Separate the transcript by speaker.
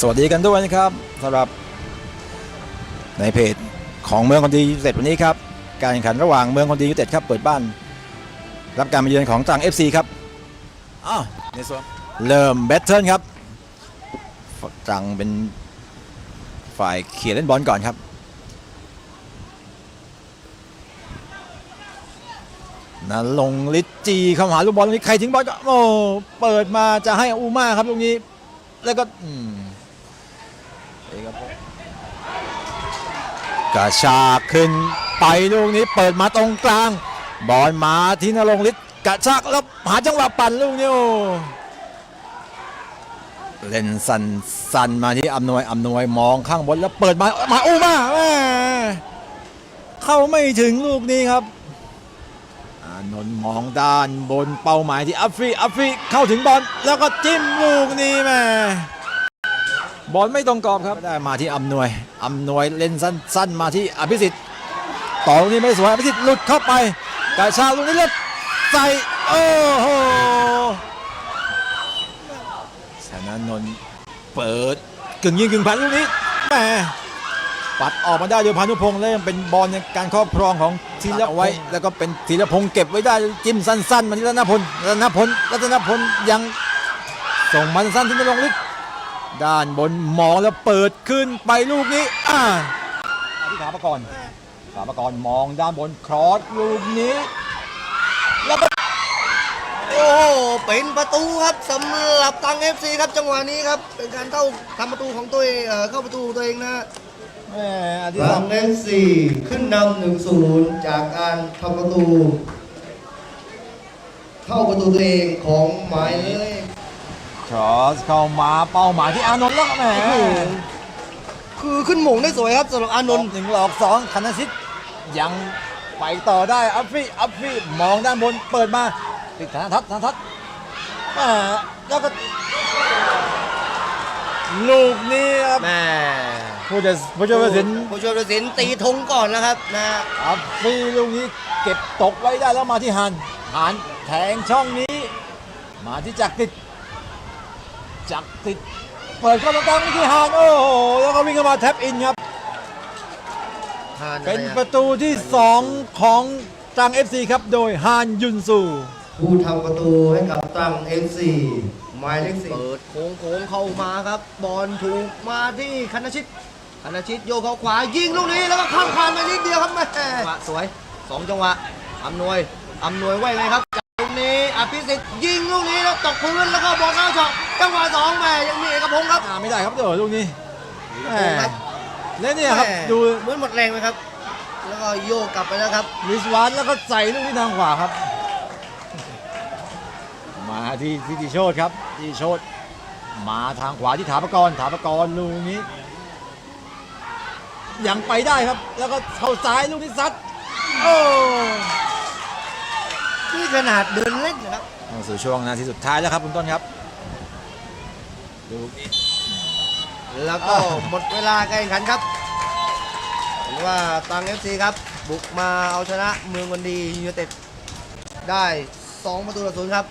Speaker 1: สวัสดีกันด้วยนะครับสำหรับในเพจของเมืองคนดียูเต็ดวันนี้ครับ การแข่งขันระหว่างเมืองคนดียูเต็ดครับเปิดบ้าน รับการมาเยือนของตรัง FC ครับอ้าวในส่วนเริ่มแบทเทิลครับตรังเป็นฝ่ายเขี่ยเล่นบอลก่อนครับ นันลงลิจจีเข้าหาลูกบอลตรงนี้ใครถึงบอลก็โอ้เปิดมาจะให้อูมาครับตรงนี้ แล้วก็อืม เอกภพกระชากขึ้นไปลูกนี้เปิดมาตรงกลาง บอลมาที่นรงฤทธิ์กระชากแล้วหาจังหวะปั่นลูกนี้เล่นสันสันมาที่อำนวยอำนวยมองข้างบนแล้วเปิดมามาอูมาแม่เข้าไม่ถึงลูกนี้ครับนนท์มองด้านบนเป้าหมายที่อัฟฟีอัฟฟีเข้าถึงบอลแล้วก็จิ้มลูกนี้แม่ บอลไม่ตรงกรอบครับได้มาที่อำนวยอำนวยเล่นสั้น ๆ มาที่อภิสิทธิ์ต่อลูกนี้ไม่สวยอภิสิทธิ์หลุดเข้าไปกระชากลูกนี้เลือดใส่โอ้โหชนะนนเปิดกึ่งยิงกึ่งผ่านลูกนี้แหมปัดออกมาได้โดยพานุพงษ์แล้วยังเป็นบอลในการครอบครองของธีรพงษ์ไว้ แล้วก็เป็นธีรพงษ์เก็บไว้ได้จิ้มสั้นๆ มาที่รัตนพลรัตนพลรัตนพลยังส่งมันสั้นที่นรงฤทธิ์ ด้านบนมองแล้วเปิดขึ้นไปลูกนี้อ่าที่ขาประกรณ์ขาประกรณ์มองด้านบนครอสลูกนี้
Speaker 2: โอ้เป็นประตูครับสำหรับตังเอฟซีครับจังหวะนี้ครับเป็นการเข้าทำประตูของตัวเองเอ่อเข้าประตูของตัวเองนะ
Speaker 1: แหม่อธิ
Speaker 2: ตั
Speaker 1: ศัก
Speaker 2: ง
Speaker 1: ดิ์
Speaker 2: เอฟซีขึ้นนำหนึ่งศูนย์จากการทำประตู เข้าประตูตัวเองของหมายเลข
Speaker 1: ครอสเข้ามาเป้าหมายที่อานนท์แล้วก็แหม
Speaker 2: โอ้โหคือขึ้นหม่งได้สวยครับสำหรับอานนท์
Speaker 1: หนึ่งหลอกสองคณชิตยังไปต่อได้อัฟฟี่อัฟฟี่มองด้านบนเปิดมาติดธนทัศน์ธนทัศน์อ่าแล้วก็ลูกนี้ครับ
Speaker 2: แม่
Speaker 1: ผู้จะผู้จะตัดสิน
Speaker 2: ผู้ช่วยตัดสินตีธงก่อนแล้วครับนะ
Speaker 1: อัฟฟี่ลูกนี้เก็บตกไว้ได้แล้วมาที่ฮันฮันแทงช่องนี้ มาที่จักรติด จักรติดเปิดเข้าตรงกลางนี่ที่ฮันโอ้โหแล้วก็วิ่งเข้ามาแท็บอินครับ
Speaker 2: ทาน
Speaker 1: เป็น
Speaker 2: อะไร
Speaker 1: ป
Speaker 2: อะ
Speaker 1: ระตูที่ 2 ของตรัง FC ครับ โดยฮานยุนซู
Speaker 2: ผู้ทำประตูให้กับตังเอฟซีหมายเลขสี่เปิดโค้งโค้งเข้ามาครับบอลถูกมาที่คณชิตคณชิตโยกเข้าขวายิงลูกนี้แล้วก็ข้ามคานไปนิดเดียวครับแม่จังหวะสวยสองจังหวะอำนวยอำนวยไว้ไงครับจากลูกนี้อภิสิทธิ์ยิงลูกนี้แล้วตกพื้นแล้วก็บอลเข้าช็อต จังหวะสองแม่ยังมีเอกพงศ์ครับ
Speaker 1: อ่าไม่ได้ครับเดี๋ยวลูกนี้แห
Speaker 2: เอกพงศ์ค
Speaker 1: ม
Speaker 2: รับ
Speaker 1: แล้วเนี่ยครับ
Speaker 2: แม่
Speaker 1: ดู
Speaker 2: เหมือนหมดแรงไหมครับ แล้วก็โยกกลับไปแล้วครับ
Speaker 1: ลิสวานแล้วก็ใส่ลูกนี้ทางขวาครับ มาที่ที่ติโชดครับติโชดมาทางขวาที่ถาปกรณ์ถาปกรณ์ลูกนี้ ยังไปได้ครับ แล้วก็เข้าซ้ายลูกนี้ซัดโอ้
Speaker 2: นี่ขนาดเดินเล่นนะครับ
Speaker 1: เข้าสู่ช่วงนาทีสุดท้ายแล้วครับคุณต้นครับ ลูกนี้
Speaker 2: แล้วก็หมดเวลาการแข่งขันครับเห็นว่าตังเอฟซีครับ บุกมาเอาชนะเมืองวันดียูไนเต็ดได้ 2 ประตูต่อศูนย์ครับ